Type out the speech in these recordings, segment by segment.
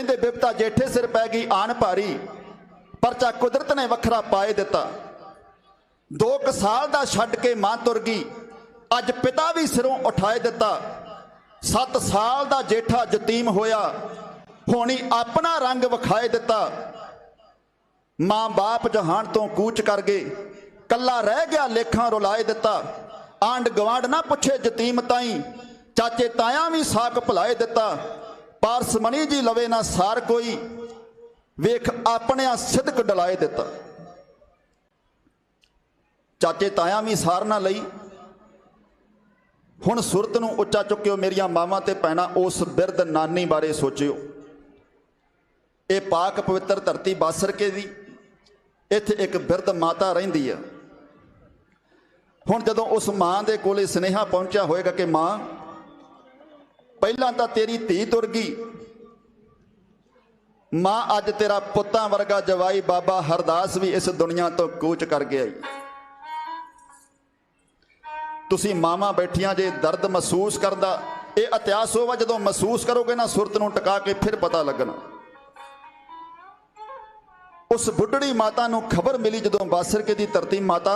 ਕਹਿੰਦੇ ਬਿਪਤਾ ਜੇਠੇ ਸਿਰ ਪੈ ਗਈ ਆਣ ਭਾਰੀ, ਪਰਚਾ ਕੁਦਰਤ ਨੇ ਵੱਖਰਾ ਪਾਏ ਦਿੱਤਾ। ਦੋ ਕੁ ਸਾਲ ਦਾ ਛੱਡ ਕੇ ਮਾਂ ਤੁਰ ਗਈ, ਅੱਜ ਪਿਤਾ ਵੀ ਸਿਰੋਂ ਉਠਾਏ ਦਿੱਤਾ। 7 ਸਾਲ ਦਾ ਜੇਠਾ ਯਤੀਮ ਹੋਇਆ, ਹੋਣੀ ਆਪਣਾ ਰੰਗ ਵਿਖਾਏ ਦਿੱਤਾ। ਮਾਂ ਬਾਪ ਜਹਾਨ ਤੋਂ ਕੂਚ ਕਰ ਗਏ, ਕੱਲਾ ਰਹਿ ਗਿਆ ਲੇਖਾਂ ਰੁਲਾਏ ਦਿੱਤਾ। ਆਂਡ ਗਵਾਂਡ ਨਾ ਪੁੱਛੇ ਯਤੀਮ ਤਾਈ, ਚਾਚੇ ਤਾਇਆ ਵੀ ਸਾਕ ਭੁਲਾਏ ਦਿੱਤਾ। ਪਾਰਸਮਣੀ ਜੀ ਲਵੇ ਨਾ ਸਾਰ ਕੋਈ, ਵੇਖ ਆਪਣਿਆਂ ਸਿਦਕ ਡਲਾਏ ਦਿੱਤਾ। ਚਾਚੇ ਤਾਇਆ ਵੀ ਸਾਰ ਨਾ ਲਈ। ਹੁਣ ਸੁਰਤ ਨੂੰ ਉੱਚਾ ਚੁੱਕਿਓ ਮੇਰੀਆਂ ਮਾਵਾਂ ਤੇ ਭੈਣਾਂ ਉਸ ਬਿਰਧ ਨਾਨੀ ਬਾਰੇ ਸੋਚਿਓ। ਇਹ ਪਾਕ ਪਵਿੱਤਰ ਧਰਤੀ ਬਾਸਰਕੇ ਦੀ, ਇੱਥੇ ਇੱਕ ਬਿਰਧ ਮਾਤਾ ਰਹਿੰਦੀ ਆ। ਹੁਣ ਜਦੋਂ ਉਸ ਮਾਂ ਦੇ ਕੋਲੇ ਸਨੇਹਾ ਪਹੁੰਚਿਆ ਹੋਏਗਾ ਕਿ ਮਾਂ ਪਹਿਲਾਂ ਤਾਂ ਤੇਰੀ ਧੀ ਤੁਰ ਗਈ। ਮਾਂ ਅੱਜ ਤੇਰਾ ਪੁੱਤਾਂ ਵਰਗਾ ਜਵਾਈ ਬਾਬਾ ਹਰਦਾਸ ਵੀ ਇਸ ਦੁਨੀਆ ਤੋਂ ਕੂਚ ਕਰਕੇ ਆਈ ਤੁਸੀਂ ਮਾਵਾਂ ਬੈਠੀਆਂ ਜੇ ਦਰਦ ਮਹਿਸੂਸ ਕਰਦਾ, ਇਹ ਇਤਿਹਾਸ ਹੋਵਾ ਜਦੋਂ ਮਹਿਸੂਸ ਕਰੋਗੇ ਨਾ ਸੁਰਤ ਨੂੰ ਟਿਕਾ ਕੇ ਫਿਰ ਪਤਾ ਲੱਗਣਾ। ਉਸ ਬੁੱਢੜੀ ਮਾਤਾ ਨੂੰ ਖਬਰ ਮਿਲੀ ਜਦੋਂ ਬਾਸਰ ਕੇ ਦੀ ਧਰਤੀ ਮਾਤਾ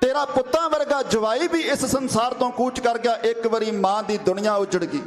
ਤੇਰਾ ਪੁੱਤਾਂ ਵਰਗਾ ਜਵਾਈ ਵੀ ਇਸ ਸੰਸਾਰ ਤੋਂ ਕੂਚ ਕਰ ਗਿਆ, ਇੱਕ ਵਾਰੀ ਮਾਂ ਦੀ ਦੁਨੀਆ ਉਜੜ ਗਈ।